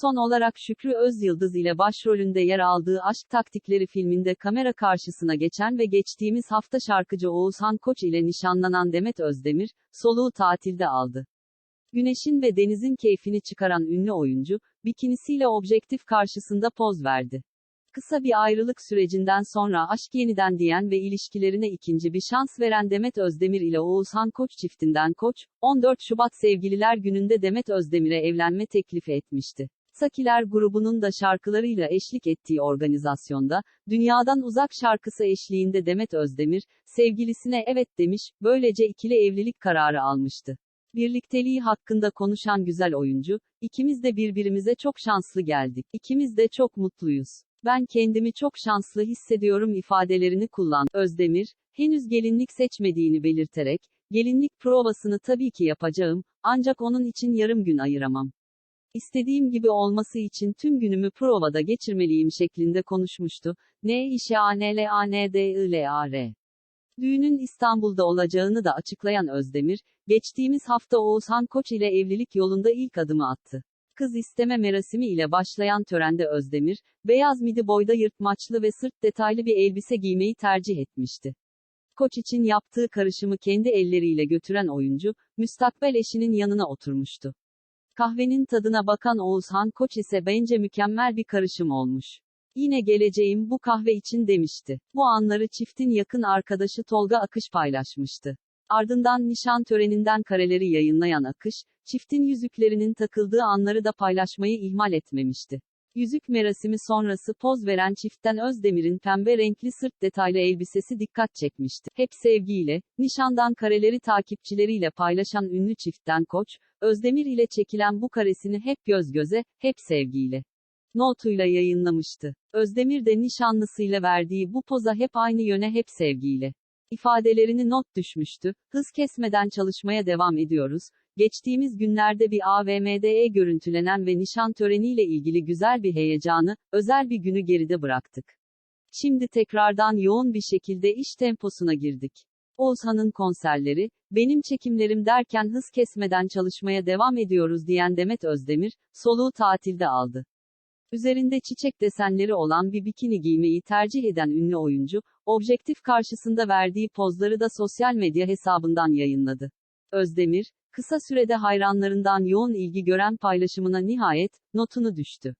Son olarak Şükrü Özyıldız ile başrolünde yer aldığı Aşk Taktikleri filminde kamera karşısına geçen ve geçtiğimiz hafta şarkıcı Oğuzhan Koç ile nişanlanan Demet Özdemir, soluğu tatilde aldı. Güneşin ve denizin keyfini çıkaran ünlü oyuncu, bikinisiyle objektif karşısında poz verdi. Kısa bir ayrılık sürecinden sonra aşk yeniden diyen ve ilişkilerine ikinci bir şans veren Demet Özdemir ile Oğuzhan Koç çiftinden Koç, 14 Şubat Sevgililer Günü'nde Demet Özdemir'e evlenme teklifi etmişti. Sakiler grubunun da şarkılarıyla eşlik ettiği organizasyonda, Dünyadan Uzak şarkısı eşliğinde Demet Özdemir, sevgilisine evet demiş, böylece ikili evlilik kararı almıştı. Birlikteliği hakkında konuşan güzel oyuncu, ikimiz de birbirimize çok şanslı geldik. İkimiz de çok mutluyuz. Ben kendimi çok şanslı hissediyorum ifadelerini kullan. Özdemir, henüz gelinlik seçmediğini belirterek, gelinlik provasını tabii ki yapacağım, ancak onun için yarım gün ayıramam. İstediğim gibi olması için tüm günümü provada geçirmeliyim şeklinde konuşmuştu. N işe a n l a n d i l a r. Düğünün İstanbul'da olacağını da açıklayan Özdemir, geçtiğimiz hafta Oğuzhan Koç ile evlilik yolunda ilk adımı attı. Kız isteme merasimi ile başlayan törende Özdemir, beyaz midi boyda yırtmaçlı ve sırt detaylı bir elbise giymeyi tercih etmişti. Koç için yaptığı karışımı kendi elleriyle götüren oyuncu, müstakbel eşinin yanına oturmuştu. Kahvenin tadına bakan Oğuzhan Koç ise bence mükemmel bir karışım olmuş. Yine geleceğim bu kahve için demişti. Bu anları çiftin yakın arkadaşı Tolga Akış paylaşmıştı. Ardından nişan töreninden kareleri yayınlayan Akış, çiftin yüzüklerinin takıldığı anları da paylaşmayı ihmal etmemişti. Yüzük merasimi sonrası poz veren çiftten Özdemir'in pembe renkli sırt detaylı elbisesi dikkat çekmişti. Hep sevgiyle, nişandan kareleri takipçileriyle paylaşan ünlü çiftten Koç, Özdemir ile çekilen bu karesini hep göz göze, hep sevgiyle notuyla yayınlamıştı. Özdemir de nişanlısıyla verdiği bu poza hep aynı yöne hep sevgiyle ifadelerini not düşmüştü. Hız kesmeden çalışmaya devam ediyoruz. Geçtiğimiz günlerde bir AVM'de görüntülenen ve nişan töreniyle ilgili güzel bir heyecanı, özel bir günü geride bıraktık. Şimdi tekrardan yoğun bir şekilde iş temposuna girdik. Oğuzhan'ın konserleri, benim çekimlerim derken hız kesmeden çalışmaya devam ediyoruz diyen Demet Özdemir, soluğu tatilde aldı. Üzerinde çiçek desenleri olan bir bikini giymeyi tercih eden ünlü oyuncu, objektif karşısında verdiği pozları da sosyal medya hesabından yayınladı. Özdemir, kısa sürede hayranlarından yoğun ilgi gören paylaşımına nihayet, notunu düştü.